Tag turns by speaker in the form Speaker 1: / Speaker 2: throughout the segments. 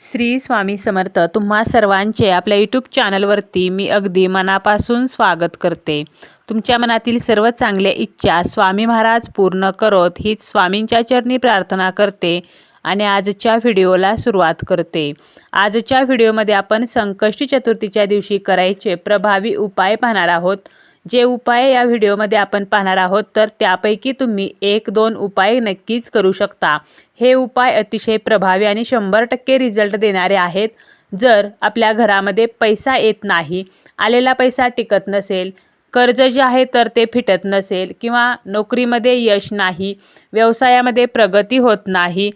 Speaker 1: श्री स्वामी समर्थ तुम्हा सर्वांचे आपल्या यूट्यूब चॅनलवरती मी अगदी मनापासून स्वागत करते. तुमच्या मनातील सर्व चांगल्या इच्छा स्वामी महाराज पूर्ण करोत हीच स्वामींच्या चरणी प्रार्थना करते आणि आजच्या व्हिडिओला सुरुवात करते. आजच्या व्हिडिओमध्ये आपण संकष्टी चतुर्थीच्या दिवशी करायचे प्रभावी उपाय पाहणार आहोत. जे उपाय या व्हिडिओमध्ये आपण पाहणार आहोत तर त्यापैकी तुम्ही एक दोन उपाय नक्कीच करू शकता. हे उपाय अतिशय प्रभावी आणि शंभर टक्के रिझल्ट देणारे आहेत. जर आपल्या घरामध्ये पैसा येत नाही आलेला पैसा टिकत नसेल कर्ज जे आहे तर ते फिटत नसेल किंवा नोकरीमध्ये यश नाही व्यवसायामध्ये प्रगती होत नाही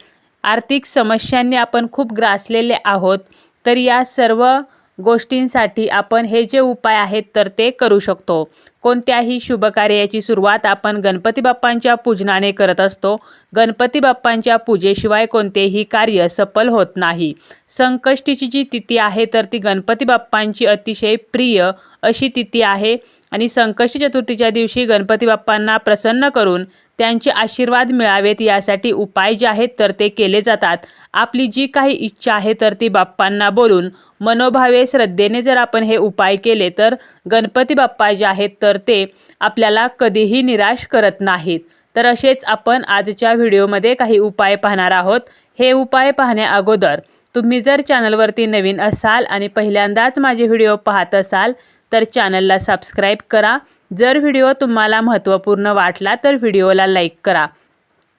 Speaker 1: आर्थिक समस्यांनी आपण खूप ग्रासलेले आहोत तर या सर्व गोष्टींसाठी आपण हे जे उपाय आहेत तर ते करू शकतो. कोणत्याही शुभकार्याची सुरुवात आपण गणपती बाप्पांच्या पूजनाने करत असतो. गणपती बाप्पांच्या पूजेशिवाय कोणतेही कार्य सफल होत नाही. संकष्टीची जी तिथी आहे तर ती गणपती बाप्पांची अतिशय प्रिय अशी तिथी आहे आणि संकष्टी चतुर्थीच्या दिवशी गणपती बाप्पांना प्रसन्न करून त्यांचे आशीर्वाद मिळावेत यासाठी उपाय जे आहेत तर ते केले जातात. आपली जी काही इच्छा आहे तर ती बाप्पांना बोलून मनोभावे श्रद्धेने जर आपण हे उपाय केले तर गणपती बाप्पा जे आहेत तर ते आपल्याला कधीही निराश करत नाहीत. तर असेच आपण आजच्या व्हिडिओमध्ये काही उपाय पाहणार आहोत. हे उपाय पाहण्या अगोदर तुम्ही जर चॅनलवरती नवीन असाल आणि पहिल्यांदाच माझे व्हिडिओ पाहत असाल तर चॅनलला सबस्क्राईब करा. जर व्हिडिओ तुम्हाला महत्त्वपूर्ण वाटला तर व्हिडिओला लाईक करा.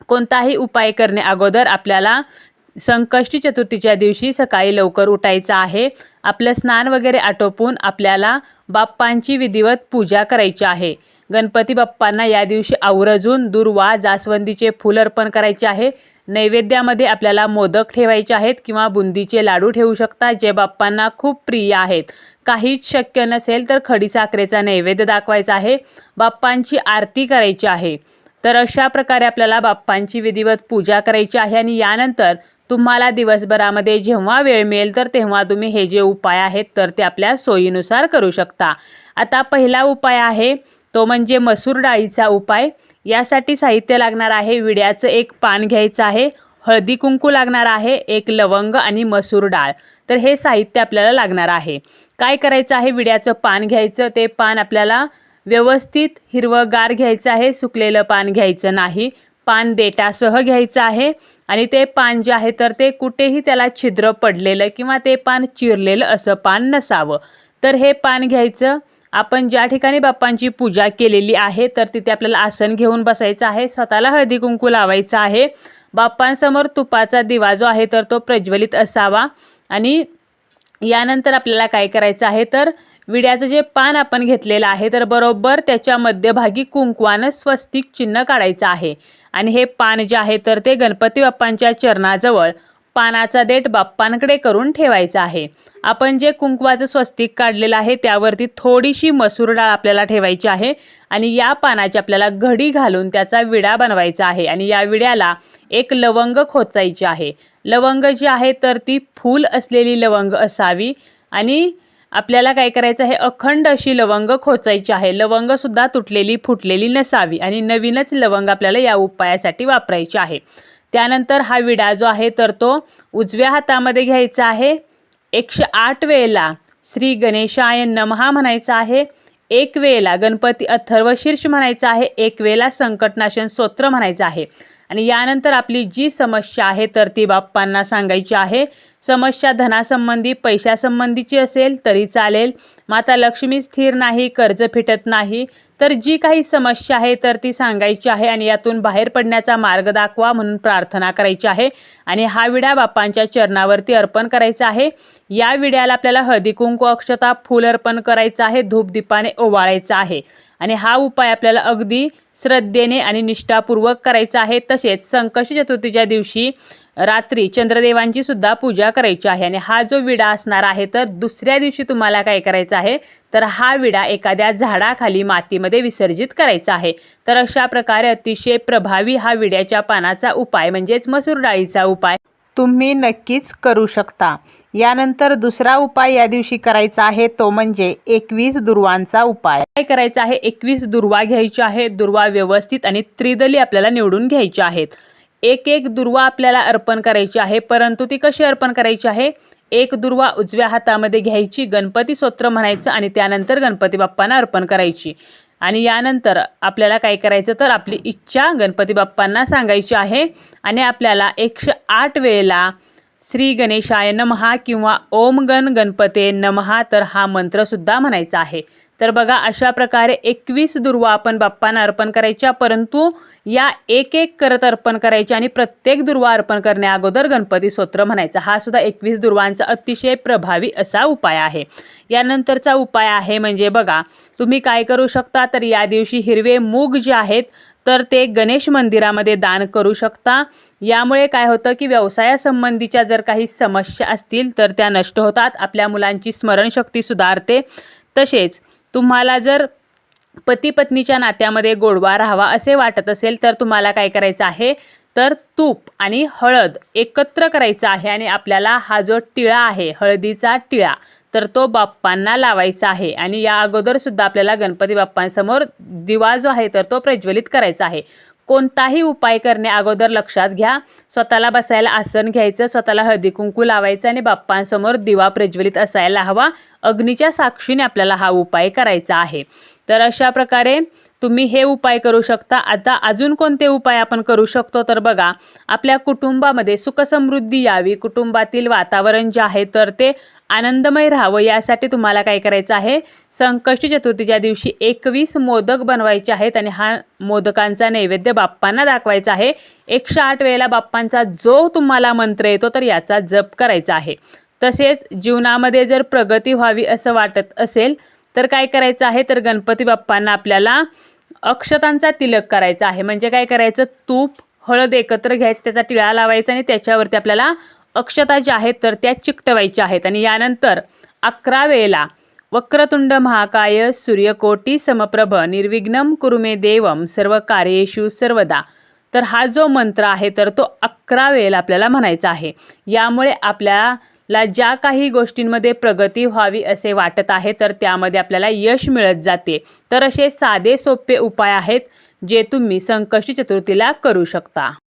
Speaker 1: कोणताही उपाय करणे अगोदर आपल्याला संकष्टी चतुर्थीच्या दिवशी सकाळी लवकर उठायचं आहे. आपलं स्नान वगैरे आटोपून आपल्याला बाप्पांची विधिवत पूजा करायची आहे. गणपती बाप्पांना या दिवशी आवरजून दुर्वा जास्वंदीचे फूल अर्पण करायचे आहे. नैवेद्यामध्ये आपल्याला मोदक ठेवायचे आहेत किंवा बुंदीचे लाडू ठेवू शकता जे बाप्पांना खूप प्रिय आहेत. काहीच शक्य नसेल तर खडीसाखरेचा नैवेद्य दाखवायचा आहे. बाप्पांची आरती करायची आहे. तर अशा प्रकारे आपल्याला बाप्पांची विधिवत पूजा करायची आहे आणि यानंतर तुम्हाला दिवसभरामध्ये जेव्हा वेळ मिळेल तर तेव्हा तुम्ही हे जे उपाय आहेत तर ते आपल्या सोयीनुसार करू शकता. आता पहिला उपाय आहे तो म्हणजे मसूर डाळीचा उपाय. यासाठी साहित्य लागणार आहे विड्याचं एक पान घ्यायचं आहे हळदी कुंकू लागणार आहे एक लवंग आणि मसूर डाळ. तर हे साहित्य आपल्याला लागणार आहे. काय करायचं आहे विड्याचं पान घ्यायचं ते पान आपल्याला व्यवस्थित हिरवंगार घ्यायचं आहे सुकलेलं पान घ्यायचं नाही. पान देटासह घ्यायचं आहे. आणि ते पान जे आहे तर ते कुठेही त्याला छिद्र पडलेलं किंवा ते पान चिरलेलं असं पान नसावं. तर हे पान घ्यायचं. आपण ज्या ठिकाणी बाप्पांची पूजा केलेली आहे तर तिथे आपल्याला आसन घेऊन बसायचं आहे. स्वतःला हळदी कुंकू लावायचं आहे. बाप्पांसमोर तुपाचा दिवा जो आहे तर तो प्रज्वलित असावा. आणि यानंतर आपल्याला काय करायचं आहे तर विड्याचं जे पान आपण घेतलेलं आहे तर बरोबर त्याच्या मध्यभागी कुंकवानं स्वस्तिक चिन्ह काढायचं आहे. आणि हे पान जे आहे तर ते गणपती बाप्पांच्या चरणाजवळ पानाचा देठ बाप्पांकडे करून ठेवायचा आहे. आपण जे कुंकवाचं स्वस्तिक काढलेलं आहे त्यावरती थोडीशी मसूर डाळ आपल्याला ठेवायची आहे आणि या पानाची आपल्याला घडी घालून त्याचा विडा बनवायचा आहे आणि या विड्याला एक लवंग खोचायची आहे. लवंग जी आहे तर ती फूल असलेली लवंग असावी आणि आपल्याला काय करायचं आहे? अखंड अशी लवंग खोचायची आहे. लवंगसुद्धा तुटलेली फुटलेली नसावी आणि नवीनच लवंग आपल्याला या उपायासाठी वापरायची आहे. त्यानंतर हा विडा जो आहे तर तो उजव्या हातामध्ये घ्यायचा आहे. एकशे आठ वेळेला श्री गणेशाय नमहा म्हणायचा आहे. एक वेळेला गणपती अथर्व शीर्ष म्हणायचं आहे. एक वेळेला संकटनाशन स्तोत्र म्हणायचं आहे. आणि यानंतर आपली जी समस्या आहे तर ती बाप्पांना सांगायची आहे. समस्या धनासंबंधी पैशासंबंधीची असेल तरी चालेल. माता लक्ष्मी स्थिर नाही कर्ज फिटत नाही. तर जी काही समस्या आहे तर ती सांगायची आहे आणि यातून बाहेर पडण्याचा मार्ग दाखवा म्हणून प्रार्थना करायची आहे. आणि हा विडा बाप्पांच्या चरणावरती अर्पण करायचा आहे. या विड्याला आपल्याला हळदी कुंकू अक्षता फूल अर्पण करायचं आहे. धूपदीपाने ओवाळायचं आहे. आणि हा उपाय आपल्याला अगदी श्रद्धेने आणि निष्ठापूर्वक करायचा आहे. तसेच संकष्टी चतुर्थीच्या दिवशी रात्री चंद्रदेवांची सुद्धा पूजा करायची आहे आणि हा जो विडा असणार आहे तर दुसऱ्या दिवशी तुम्हाला काय करायचं आहे? तर हा विडा एखाद्या झाडाखाली मातीमध्ये विसर्जित करायचा आहे. तर अशा प्रकारे अतिशय प्रभावी हा विड्याच्या पानाचा उपाय म्हणजेच मसूर डाळीचा उपाय
Speaker 2: तुम्ही नक्कीच करू शकता. यानंतर दुसरा उपाय या दिवशी करायचा आहे तो म्हणजे एकवीस दुर्वांचा उपाय.
Speaker 1: काय करायचा आहे? एकवीस दुर्वा घ्यायची आहे दुर्वा व्यवस्थित आणि त्रिदली आपल्याला निवडून घ्यायच्या आहेत. एक एक दुर्वा आपल्याला अर्पण करायची आहे परंतु ती कशी अर्पण करायची आहे? एक दुर्वा उजव्या हातामध्ये घ्यायची गणपती स्तोत्र म्हणायचं आणि त्यानंतर गणपती बाप्पांना अर्पण करायची. आणि यानंतर आपल्याला काय करायचं तर आपली इच्छा गणपती बाप्पांना सांगायची आहे आणि आपल्याला एकशे आठ वेळेला श्री गणेशाय नमहा किंवा ओम गण गणपते नमहा तर हा मंत्रसुद्धा म्हणायचा आहे. तर बघा अशा प्रकारे एकवीस दुर्वा आपण बाप्पांना अर्पण करायच्या परंतु या एक एक करत अर्पण करायच्या आणि प्रत्येक दुर्वा अर्पण करण्या अगोदर गणपती स्तोत्र म्हणायचा. हा सुद्धा एकवीस दुर्वांचा अतिशय प्रभावी असा उपाय आहे. यानंतरचा उपाय आहे म्हणजे बघा तुम्ही काय करू शकता? तर या दिवशी हिरवे मूग जे आहेत तर ते गणेश मंदिरामध्ये दान करू शकता. यामुळे काय होतं की व्यवसायासंबंधीच्या जर काही समस्या असतील तर त्या नष्ट होतात. आपल्या मुलांची स्मरणशक्ती सुधारते. तसेच तुम्हाला जर पती पत्नीच्या नात्यामध्ये गोडवा राहावा असे वाटत असेल तर तुम्हाला काय करायचं आहे? तर तूप आणि हळद एकत्र करायचं आहे आणि आपल्याला हा जो टिळा आहे हळदीचा टिळा तर तो बाप्पांना लावायचा आहे. आणि या अगोदर सुद्धा आपल्याला गणपती बाप्पांसमोर दिवा जो आहे तर तो प्रज्वलित करायचा आहे. कोणताही उपाय करण्या अगोदर लक्षात घ्या. स्वतःला बसायला आसन घ्यायचं स्वतःला हळदी कुंकू लावायचं आणि बाप्पांसमोर दिवा प्रज्वलित असायला हवा. अग्नीच्या साक्षीने आपल्याला हा उपाय करायचा आहे. तर अशा प्रकारे तुम्ही हे उपाय करू शकता. आता अजून कोणते उपाय आपण करू शकतो? तर बघा आपल्या कुटुंबामध्ये सुखसमृद्धी यावी. कुटुंबातील वातावरण जे आहे तर ते आनंदमय राहावं. यासाठी तुम्हाला काय करायचं आहे? संकष्टी चतुर्थीच्या दिवशी एकवीस मोदक बनवायचे आहेत आणि हा मोदकांचा नैवेद्य बाप्पांना दाखवायचा आहे. एकशे आठ वेळेला बाप्पांचा जो तुम्हाला मंत्र येतो तर याचा जप करायचा आहे. तसेच जीवनामध्ये जर प्रगती व्हावी असं वाटत असेल तर काय करायचं आहे? तर गणपती बाप्पांना आपल्याला अक्षतांचा तिलक करायचा आहे. म्हणजे काय करायचं? तूप हळद एकत्र घ्यायचं त्याचा टिळा लावायचा आणि त्याच्यावरती आपल्याला अक्षता ज्या आहेत तर त्या चिकटवायच्या आहेत. आणि यानंतर अकरा वेळेला वक्रतुंड महाकाय सूर्यकोटी समप्रभ निर्विघ्नम कुरुमे देवम सर्व कार्येषु सर्वदा. तर हा जो मंत्र आहे तर तो अकरा वेळेला आपल्याला म्हणायचा आहे. यामुळे आपल्या आपल्याला ज्या काही गोष्टींमध्ये प्रगती व्हावी असे वाटत आहे तर त्यामध्ये आपल्याला यश मिळत जाते. तर असे साधे सोपे उपाय आहेत जे तुम्ही संकष्टी चतुर्थीला करू शकता.